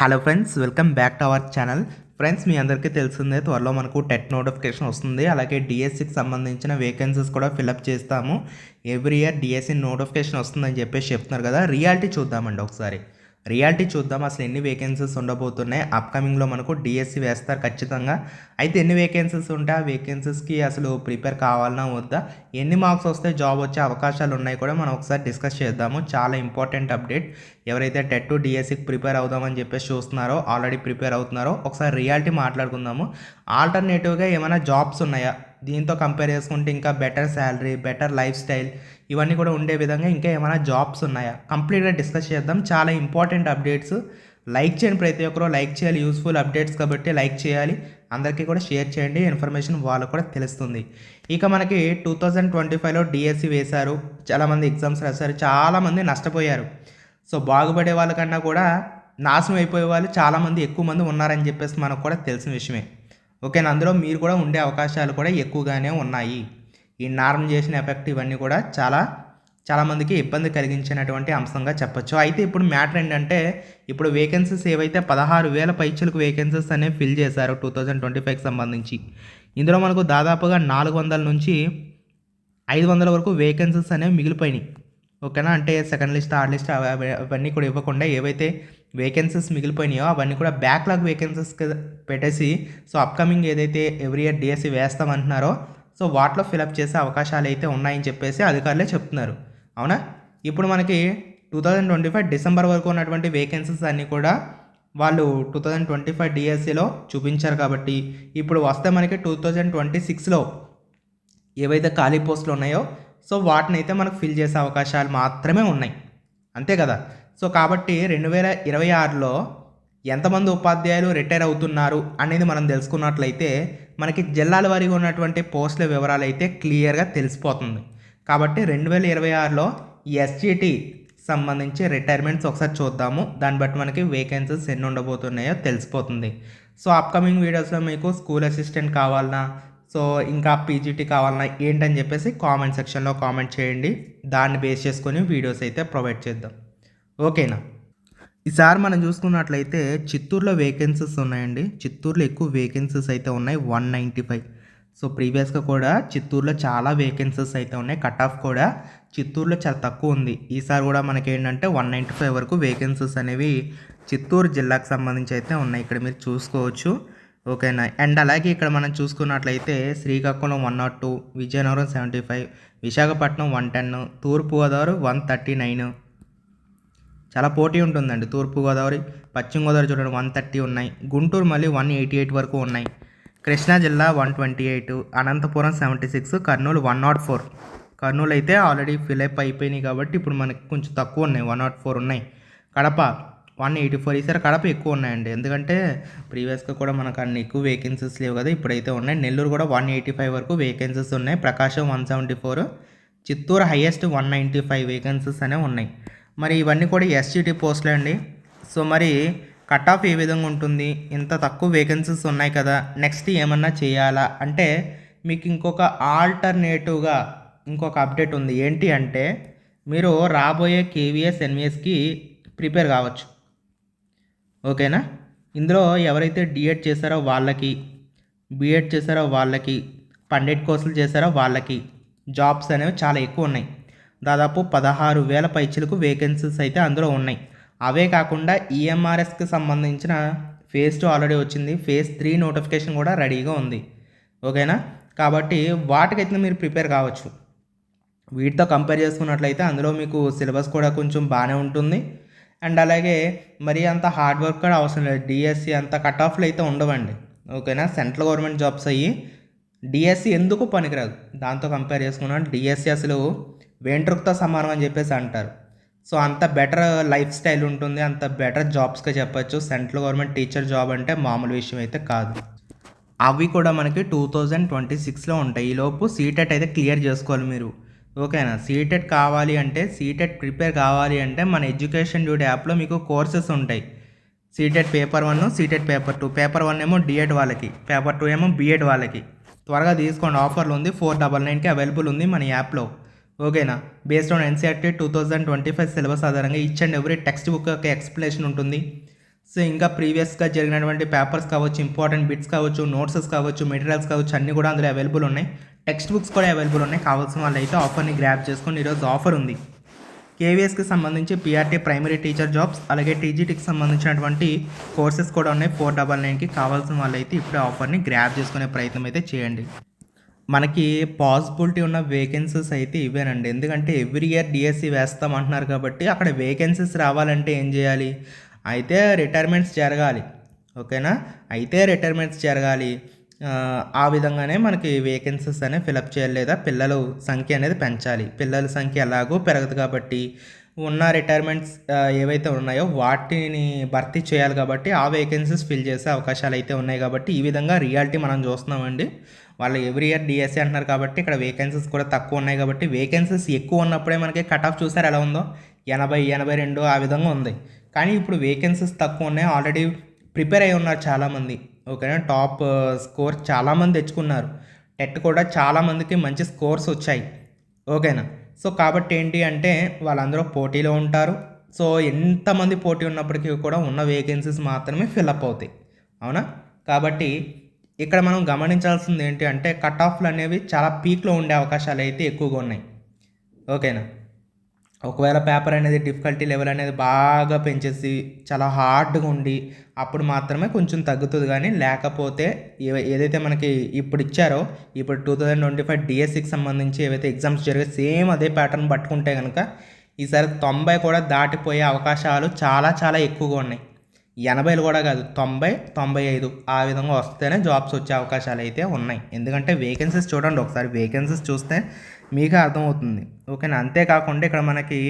Hello friends welcome back to our channel friends మీ అందరికీ తెలిసిందే త్వరలో మనకు టెట్ నోటిఫికేషన్ వస్తుంది. అలాగే డిఎస్సికి సంబంధించిన వేకెన్సీస్ కూడా ఫిలప్ చేస్తాము. ఎవ్రీ ఇయర్ డిఎస్సి నోటిఫికేషన్ వస్తుందని చెప్పేసి చెప్తున్నారు కదా. రియాలిటీ చూద్దామండి ఒకసారి. రియాలిటీ చూద్దాం. అసలు ఎన్ని వేకెన్సీస్ ఉండబోతున్నాయి? అప్కమింగ్లో మనకు డిఎస్సి వేస్తారు ఖచ్చితంగా. అయితే ఎన్ని వేకెన్సీస్ ఉంటే ఆ వేకెన్సీస్కి అసలు ప్రిపేర్ కావాలన్నా వద్దా? ఎన్ని మార్క్స్ వస్తే జాబ్ వచ్చే అవకాశాలు ఉన్నాయి కూడా మనం ఒకసారి డిస్కస్ చేద్దాము. చాలా ఇంపార్టెంట్ అప్డేట్ ఎవరైతే టెట్ టు డిఎస్సికి ప్రిపేర్ అవుదామని చెప్పేసి చూస్తున్నారో ఆల్రెడీ ప్రిపేర్ అవుతున్నారో ఒకసారి రియాలిటీ మాట్లాడుకుందాము. ఆల్టర్నేటివ్గా ఏమైనా జాబ్స్ ఉన్నాయా? దీంతో కంపేర్ చేసుకుంటే ఇంకా better salary better lifestyle ఇవన్నీ కూడా ఉండే విధంగా ఇంకా ఏమైనా జాబ్స్ ఉన్నాయా? కంప్లీట్గా డిస్కస్ చేద్దాం. చాలా ఇంపార్టెంట్ అప్డేట్స్ లైక్ చేయండి ప్రతి ఒక్కరు లైక్ చేయాలి. యూస్ఫుల్ అప్డేట్స్ కాబట్టి లైక్ చేయాలి. అందరికీ కూడా షేర్ చేయండి. ఇన్ఫర్మేషన్ వాళ్ళకు కూడా తెలుస్తుంది. ఇక మనకి టూ థౌజండ్ ట్వంటీ ఫైవ్లో డిఎస్సి వేశారు. చాలామంది ఎగ్జామ్స్ రాశారు. చాలామంది నష్టపోయారు. సో బాగుపడే వాళ్ళకన్నా కూడా నాశనం అయిపోయే వాళ్ళు చాలామంది ఎక్కువ మంది ఉన్నారని చెప్పేసి మనకు కూడా తెలిసిన విషయమే. ఓకేనా అందులో మీరు కూడా ఉండే అవకాశాలు కూడా ఎక్కువగానే ఉన్నాయి. ఈ నార్మలైజేషన్ ఎఫెక్ట్ ఇవన్నీ కూడా చాలా చాలామందికి ఇబ్బంది కలిగించినటువంటి అంశంగా చెప్పొచ్చు. అయితే ఇప్పుడు మ్యాటర్ ఏంటంటే ఇప్పుడు వేకెన్సీస్ ఏవైతే పదహారు వేల పైచులకు వేకెన్సీస్ అనేవి ఫిల్ చేశారు టూ థౌజండ్ ట్వంటీ ఫైవ్కి సంబంధించి ఇందులో మనకు దాదాపుగా నాలుగు వందల నుంచి ఐదు వందల వరకు వేకెన్సీస్ అనేవి మిగిలిపోయినాయి. ఓకేనా? అంటే సెకండ్ లిస్ట్ థర్డ్ లిస్ట్ అవన్నీ కూడా ఇవ్వకుండా ఏవైతే వేకెన్సీస్ మిగిలిపోయినాయో అవన్నీ కూడా బ్యాక్లాగ్ వేకెన్సీస్ పెట్టేసి సో అప్కమింగ్ ఏదైతే ఎవ్రీ ఇయర్ డిఎస్సి వేస్తామంటున్నారో సో వాటిలో ఫిలప్ చేసే అవకాశాలు అయితే ఉన్నాయని చెప్పేసి అధికారులే చెప్తున్నారు. అవునా? ఇప్పుడు మనకి two thousand twenty five December వరకు ఉన్నటువంటి వేకెన్సీస్ అన్నీ కూడా వాళ్ళు టూ థౌజండ్ ట్వంటీ ఫైవ్ డిఎస్సిలో చూపించారు కాబట్టి ఇప్పుడు వస్తే మనకి టూ థౌజండ్ ట్వంటీ సిక్స్లో ఏవైతే ఖాళీ పోస్టులు ఉన్నాయో సో వాటిని అయితే మనకు ఫిల్ చేసే అవకాశాలు మాత్రమే ఉన్నాయి. అంతే కదా? సో కాబట్టి రెండు వేల ఇరవై ఆరులో ఎంతమంది ఉపాధ్యాయులు రిటైర్ అవుతున్నారు అనేది మనం తెలుసుకున్నట్లయితే మనకి జిల్లాల వారీగా ఉన్నటువంటి పోస్టుల వివరాలు అయితే క్లియర్గా తెలిసిపోతుంది. కాబట్టి రెండు వేల ఇరవై ఆరులో ఎస్జిటి సంబంధించి రిటైర్మెంట్స్ ఒకసారి చూద్దాము. దాన్ని బట్టి మనకి వేకెన్సీస్ ఎన్ని ఉండబోతున్నాయో తెలిసిపోతుంది. సో అప్కమింగ్ వీడియోస్లో మీకు స్కూల్ అసిస్టెంట్ కావాలన్నా సో ఇంకా పీజీటీ కావాలన్నా ఏంటని చెప్పేసి కామెంట్ సెక్షన్లో కామెంట్ చేయండి. దాన్ని బేస్ చేసుకొని వీడియోస్ అయితే ప్రొవైడ్ చేద్దాం. ఓకేనా ఈసారి మనం చూసుకున్నట్లయితే చిత్తూరులో వేకెన్సీస్ ఉన్నాయండి. చిత్తూరులో ఎక్కువ వేకెన్సీస్ అయితే ఉన్నాయి. వన్ నైంటీ ఫైవ్ సో ప్రీవియస్గా కూడా చిత్తూరులో చాలా వేకెన్సీస్ అయితే ఉన్నాయి. కట్ ఆఫ్ కూడా చిత్తూరులో చాలా తక్కువ ఉంది. ఈసారి కూడా మనకి ఏంటంటే వన్ నైంటీ ఫైవ్ వరకు వేకెన్సీస్ అనేవి చిత్తూరు జిల్లాకు సంబంధించి అయితే ఉన్నాయి. ఇక్కడ మీరు చూసుకోవచ్చు. ఓకేనా? అండ్ అలాగే ఇక్కడ మనం చూసుకున్నట్లయితే Srikakulam one not two Vizianagaram seventy five Visakhapatnam one ten Thurpu Godavari one thirty nine. చాలా పోటీ ఉంటుందండి తూర్పుగోదావరి. పశ్చిమ గోదావరి చూడండి వన్ థర్టీ ఉన్నాయి. గుంటూరు మళ్ళీ వన్ ఎయిటీ ఎయిట్ వరకు ఉన్నాయి. కృష్ణా జిల్లా one twenty eight Anantapur seventy six Kurnool one not four. Kurnool అయితే ఆల్రెడీ ఫిలప్ అయిపోయినాయి కాబట్టి ఇప్పుడు మనకి కొంచెం తక్కువ ఉన్నాయి వన్ నాట్ ఫోర్ ఉన్నాయి. కడప వన్ ఎయిటీ ఫోర్ ఈసారి కడప ఎక్కువ ఉన్నాయండి. ఎందుకంటే ప్రీవియస్గా కూడా మనకు అన్ని ఎక్కువ వేకెన్సీస్ లేవు కదా ఇప్పుడైతే ఉన్నాయి. నెల్లూరు కూడా వన్ ఎయిటీ ఫైవ్ వరకు వేకెన్సీస్ ఉన్నాయి. Prakasam one seventy four Chittoor highest one ninety five vacancies అనేవి ఉన్నాయి. మరి ఇవన్నీ కూడా ఎస్జిటి పోస్టులే అండి. సో మరి కట్ ఆఫ్ ఏ విధంగా ఉంటుంది? ఇంత తక్కువ వేకెన్సీస్ ఉన్నాయి కదా నెక్స్ట్ ఏమన్నా చేయాలా? అంటే మీకు ఇంకొక ఆల్టర్నేటివ్గా ఇంకొక అప్డేట్ ఉంది. ఏంటి అంటే మీరు రాబోయే కేవీఎస్ ఎన్విఎస్కి ప్రిపేర్ కావచ్చు. ఓకేనా? ఇందులో ఎవరైతే డిఎడ్ చేశారో వాళ్ళకి బీఎడ్ చేశారో వాళ్ళకి పండెడ్ కోర్సులు చేశారో వాళ్ళకి జాబ్స్ అనేవి చాలా ఎక్కువ ఉన్నాయి. దాదాపు పదహారు వేల పైచలకు వేకెన్సీస్ అయితే అందులో ఉన్నాయి. అవే కాకుండా ఈఎంఆర్ఎస్కి సంబంధించిన ఫేజ్ టూ ఆల్రెడీ వచ్చింది. ఫేజ్ త్రీ నోటిఫికేషన్ కూడా రెడీగా ఉంది. ఓకేనా? కాబట్టి వాటికైతే మీరు ప్రిపేర్ కావచ్చు. వీటితో కంపేర్ చేసుకున్నట్లయితే అందులో మీకు సిలబస్ కూడా కొంచెం బాగానే ఉంటుంది. అండ్ అలాగే మరి అంత హార్డ్ వర్క్ కూడా అవసరం లేదు. డిఎస్సి అంత కట్ ఆఫ్లు అయితే ఉండవండి. ఓకేనా? సెంట్రల్ గవర్నమెంట్ జాబ్స్ అయ్యి డిఎస్సి ఎందుకు పనికిరాదు? దాంతో కంపేర్ చేసుకున్నాను డిఎస్సి అసలు వెంట్రుకతో సమానం అని చెప్పేసి అంటారు. సో అంత బెటర్ లైఫ్ స్టైల్ ఉంటుంది. అంత బెటర్ జాబ్స్గా చెప్పచ్చు. సెంట్రల్ గవర్నమెంట్ టీచర్ జాబ్ అంటే మామూలు విషయం అయితే కాదు. అవి కూడా మనకి టూ థౌజండ్ ట్వంటీ సిక్స్లో ఉంటాయి. ఈలోపు సీటెట్ అయితే క్లియర్ చేసుకోవాలి మీరు. ఓకేనా? సీటెట్ కావాలి అంటే సీటెట్ ప్రిపేర్ కావాలి అంటే మన ఎడ్యుకేషన్ డ్యూటీ యాప్లో మీకు కోర్సెస్ ఉంటాయి. CTET paper one CTET paper two. Paper one ఏమో డిఎడ్ వాళ్ళకి పేపర్ టూ ఏమో బిఎడ్ వాళ్ళకి. త్వరగా తీసుకోండి. ఆఫర్లు ఉంది. ఫోర్ డబల్ నైన్కి అవైలబుల్ ఉంది మన యాప్లో. ఓకేనా? Based on NCERT two thousand twenty five syllabus ఆధారంగా each and every text book యొక్క ఎక్స్ప్లెనేషన్ ఉంటుంది. సో ఇంకా ప్రీవియస్గా జరిగినటువంటి పేపర్స్ కావచ్చు ఇంపార్టెంట్ బిట్స్ కావచ్చు నోట్సెస్ కావచ్చు మెటీరియల్స్ కావచ్చు అన్నీ కూడా అందులో అవైలబుల్ ఉన్నాయి. టెక్స్ట్ బుక్స్ కూడా అవైలబుల్ ఉన్నాయి. కావాల్సిన వాళ్ళు అయితే ఆఫర్ని గ్రాప్ చేసుకొని ఈరోజు ఆఫర్ ఉంది. కేవీఎస్కి సంబంధించి పీఆర్టీ ప్రైమరీ టీచర్ జాబ్స్ అలాగే టీజీటీకి సంబంధించినటువంటి కోర్సెస్ కూడా ఉన్నాయి. ఫోర్ డబల్ నైన్కి కావాల్సిన వాళ్ళైతే ఇప్పుడే ఆఫర్ని గ్రాప్ చేసుకునే ప్రయత్నం అయితే చేయండి. మనకి పాసిబిలిటీ ఉన్న వేకెన్సీస్ అయితే ఇవేనండి. ఎందుకంటే ఎవ్రీ ఇయర్ డిఎస్సి వేస్తాం అంటున్నారు కాబట్టి అక్కడ వేకెన్సీస్ రావాలంటే ఏం చేయాలి? అయితే రిటైర్మెంట్స్ జరగాలి. ఓకేనా అయితే రిటైర్మెంట్స్ జరగాలి. ఆ, విధంగానే మనకి వేకెన్సీస్ అనేవి ఫిలప్ చేయాలి లేదా పిల్లల సంఖ్య అనేది పెంచాలి. పిల్లల సంఖ్య ఎలాగో పెరగదు కాబట్టి ఉన్న రిటైర్మెంట్స్ ఏవైతే ఉన్నాయో వాటిని భర్తీ చేయాలి కాబట్టి ఆ వేకెన్సీస్ ఫిల్ చేసే అవకాశాలు అయితే ఉన్నాయి కాబట్టి ఈ విధంగా రియాలిటీ మనం చూస్తున్నామండి. వాళ్ళు ఎవ్రీ ఇయర్ డిఎస్సీ అంటున్నారు కాబట్టి ఇక్కడ వేకెన్సీస్ కూడా తక్కువ ఉన్నాయి కాబట్టి వేకెన్సీస్ ఎక్కువ ఉన్నప్పుడే మనకి కట్ ఆఫ్ చూసారు ఎలా ఉందో? ఎనభై ఎనభై రెండు ఆ విధంగా ఉంది. కానీ ఇప్పుడు వేకెన్సీస్ తక్కువ ఉన్నాయి. ఆల్రెడీ ప్రిపేర్ అయి ఉన్నారు చాలామంది. ఓకేనా టాప్ స్కోర్ చాలామంది తెచ్చుకున్నారు. టెట్ కూడా చాలామందికి మంచి స్కోర్స్ వచ్చాయి. ఓకేనా? సో కాబట్టి ఏంటి అంటే వాళ్ళందరూ పోటీలో ఉంటారు. సో ఎంతమంది పోటీ ఉన్నప్పటికీ కూడా ఉన్న వేకెన్సీస్ మాత్రమే ఫిల్అప్ అవుతాయి. అవునా? కాబట్టి ఇక్కడ మనం గమనించాల్సింది ఏంటి అంటే కట్ ఆఫ్లు అనేవి చాలా పీక్లో ఉండే అవకాశాలు అయితే ఎక్కువగా ఉన్నాయి. ఓకేనా? ఒకవేళ పేపర్ అనేది డిఫికల్టీ లెవెల్ అనేది బాగా పెంచేసి చాలా హార్డ్గా ఉండి అప్పుడు మాత్రమే కొంచెం తగ్గుతుంది కానీ లేకపోతే ఏదైతే మనకి ఇప్పుడు ఇచ్చారో ఇప్పుడు టూ థౌజండ్ ట్వంటీ ఫైవ్ డిఎస్సికి సంబంధించి ఏవైతే ఎగ్జామ్స్ జరిగే సేమ్ అదే ప్యాటర్న్ పట్టుకుంటే కనుక ఈసారి తొంభై కూడా దాటిపోయే అవకాశాలు చాలా చాలా ఎక్కువగా ఉన్నాయి. ఎనభైలు కూడా కాదు తొంభై తొంభై ఐదు ఆ విధంగా వస్తేనే జాబ్స్ వచ్చే అవకాశాలు అయితే ఉన్నాయి. ఎందుకంటే వేకెన్సీస్ చూడండి ఒకసారి వేకెన్సీస్ చూస్తే మీకు అర్థమవుతుంది. ఓకేనా? అంతేకాకుండా ఇక్కడ మనకి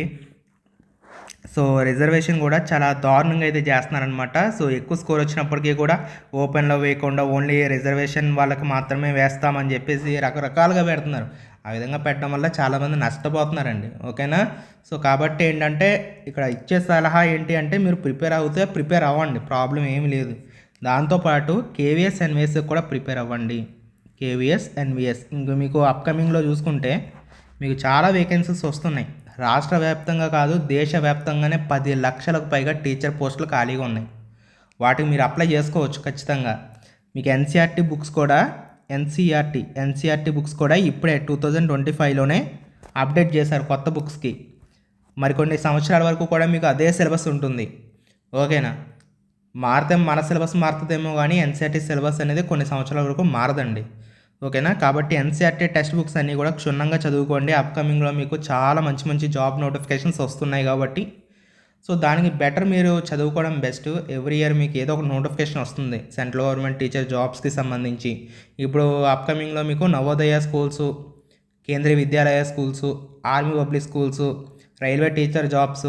సో రిజర్వేషన్ కూడా చాలా దారుణంగా అయితే చేస్తున్నారనమాట సో ఎక్కువ స్కోర్ వచ్చినప్పటికీ కూడా ఓపెన్లో వేయకుండా ఓన్లీ రిజర్వేషన్ వాళ్ళకి మాత్రమే వేస్తామని చెప్పేసి రకరకాలుగా పెడుతున్నారు. ఆ విధంగా పెట్టడం వల్ల చాలామంది నష్టపోతున్నారండి. ఓకేనా? సో కాబట్టి ఏంటంటే ఇక్కడ ఇచ్చే సలహా ఏంటి అంటే మీరు ప్రిపేర్ అవుతే ప్రిపేర్ అవ్వండి. ప్రాబ్లం ఏమీ లేదు. దాంతోపాటు కేవీఎస్ ఎన్విఎస్ కూడా ప్రిపేర్ అవ్వండి. కేవీఎస్ ఎన్విఎస్ ఇంక మీకు అప్కమింగ్లో చూసుకుంటే మీకు చాలా వేకెన్సీస్ వస్తున్నాయి. రాష్ట్ర వ్యాప్తంగా కాదు దేశవ్యాప్తంగానే పది లక్షలకు పైగా టీచర్ పోస్టులు ఖాళీగా ఉన్నాయి. వాటికి మీరు అప్లై చేసుకోవచ్చు ఖచ్చితంగా. మీకు ఎన్సీఆర్టీ బుక్స్ కూడా ఎన్సీఆర్టీ ఎన్సీఆర్టీ బుక్స్ కూడా ఇప్పుడే టూ థౌజండ్ ట్వంటీ ఫైవ్లోనే అప్డేట్ చేశారు కొత్త బుక్స్కి మరికొన్ని సంవత్సరాల వరకు కూడా మీకు అదే సిలబస్ ఉంటుంది. ఓకేనా మారితే మన సిలబస్ మారుతుందేమో కానీ ఎన్సీఆర్టీ సిలబస్ అనేది కొన్ని సంవత్సరాల వరకు మారదండి. ఓకేనా? కాబట్టి ఎన్సీఆర్టీ టెక్స్ట్ బుక్స్ అన్నీ కూడా క్షుణ్ణంగా చదువుకోండి. అప్కమింగ్లో మీకు చాలా మంచి మంచి జాబ్ నోటిఫికేషన్స్ వస్తున్నాయి కాబట్టి. సో దానికి బెటర్ మీరు చదువుకోవడం బెస్ట్. ఎవ్రీ ఇయర్ మీకు ఏదో ఒక నోటిఫికేషన్ వస్తుంది. సెంట్రల్ గవర్నమెంట్ టీచర్ జాబ్స్కి సంబంధించి. ఇప్పుడు అప్కమింగ్లో మీకు Navodaya schools Kendriya Vidyalaya schools army public schools railway teacher jobs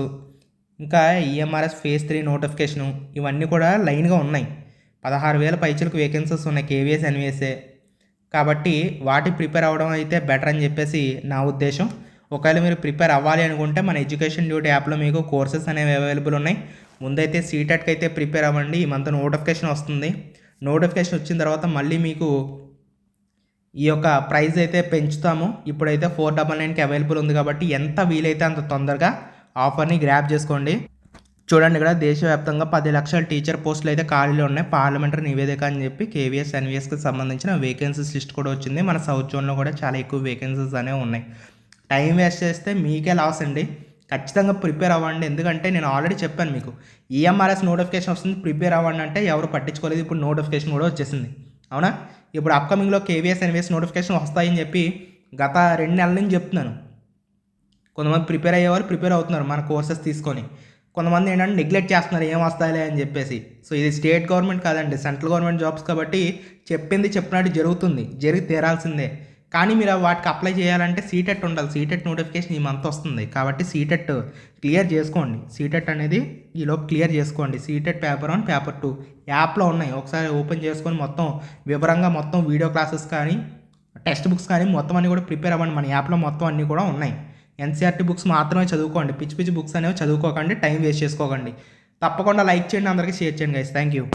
ఇంకా ఈఎంఆర్ఎస్ ఫేజ్ త్రీ నోటిఫికేషను ఇవన్నీ కూడా లైన్గా ఉన్నాయి. పదహారు వేల పైచలకు వేకెన్సీస్ ఉన్నాయి. కేవీఎస్ ఎన్వీఎస్ఏ కాబట్టి వాటి ప్రిపేర్ అవ్వడం అయితే బెటర్ అని చెప్పేసి నా ఉద్దేశం. ఒకవేళ మీరు ప్రిపేర్ అవ్వాలి అనుకుంటే మన ఎడ్యుకేషన్ డ్యూటీ యాప్లో మీకు కోర్సెస్ అనేవి అవైలబుల్ ఉన్నాయి. ముందైతే సీటెట్కి అయితే ప్రిపేర్ అవ్వండి. ఈ మంత్ నోటిఫికేషన్ వస్తుంది. నోటిఫికేషన్ వచ్చిన తర్వాత మళ్ళీ మీకు ఈ యొక్క ప్రైస్ అయితే పెంచుతాము. ఇప్పుడైతే ఫోర్ డబల్ నైన్కి అవైలబుల్ ఉంది కాబట్టి ఎంత వీలైతే అంత తొందరగా ఆఫర్ని గ్రాప్ చేసుకోండి. చూడండి ఇక్కడ దేశవ్యాప్తంగా పది లక్షల టీచర్ పోస్టులు అయితే ఖాళీలో ఉన్నాయి. పార్లమెంటరీ నివేదిక అని చెప్పి కేవీఎస్ ఎన్వీఎస్కి సంబంధించిన వేకెన్సీస్ లిస్ట్ కూడా వచ్చింది. మన సౌత్ జోన్లో కూడా చాలా ఎక్కువ వేకెన్సీస్ అనేవి ఉన్నాయి. టైం వేస్ట్ చేస్తే మీకే లాస్ అండి. ఖచ్చితంగా ప్రిపేర్ అవ్వండి. ఎందుకంటే నేను ఆల్రెడీ చెప్పాను మీకు ఈఎంఆర్ఎస్ నోటిఫికేషన్ వస్తుంది. ప్రిపేర్ అవ్వండి అంటే ఎవరు పట్టించుకోలేదు. ఇప్పుడు నోటిఫికేషన్ కూడా వచ్చేసింది. అవునా? ఇప్పుడు అప్కమింగ్లో కేవీఎస్ ఎన్వీఎస్ నోటిఫికేషన్ వస్తాయని చెప్పి గత రెండు నెలల నుంచి చెప్తున్నాను. కొంతమంది ప్రిపేర్ అయ్యేవారు ప్రిపేర్ అవుతున్నారు మన కోర్సెస్ తీసుకొని. కొంతమంది ఏంటంటే నెగ్లెక్ట్ చేస్తున్నారు ఏం వస్తాయిలే అని చెప్పేసి. సో ఇది స్టేట్ గవర్నమెంట్ కాదండి సెంట్రల్ గవర్నమెంట్ జాబ్స్ కాబట్టి చెప్పింది చెప్పినట్టు జరుగుతుంది జరిగి తీరాల్సిందే. కానీ మీరు వాటికి అప్లై చేయాలంటే సీటెట్ ఉండాలి సీటెట్ నోటిఫికేషన్ ఈ మంత్ వస్తుంది. కాబట్టి సీటెట్ క్లియర్ చేసుకోండి. సీటెట్ అనేది ఈలోపు క్లియర్ చేసుకోండి. CTET paper one paper two యాప్లో ఉన్నాయి. ఒకసారి ఓపెన్ చేసుకొని మొత్తం వివరంగా మొత్తం వీడియో క్లాసెస్ కానీ టెక్స్ట్ బుక్స్ కానీ మొత్తం అన్నీ కూడా ప్రిపేర్ అవ్వండి. మన యాప్లో మొత్తం అన్నీ కూడా ఉన్నాయి. ఎన్సీఆర్టీ బుక్స్ మాత్రమే చదువుకోండి. పిచ్చి పిచ్చి బుక్స్ అనేవి చదువుకోకండి. టైం వేస్ట్ చేసుకోకండి. తప్పకుండా లైక్ చేయండి. అందరికీ షేర్ చేయండి గైస్ థ్యాంక్ యూ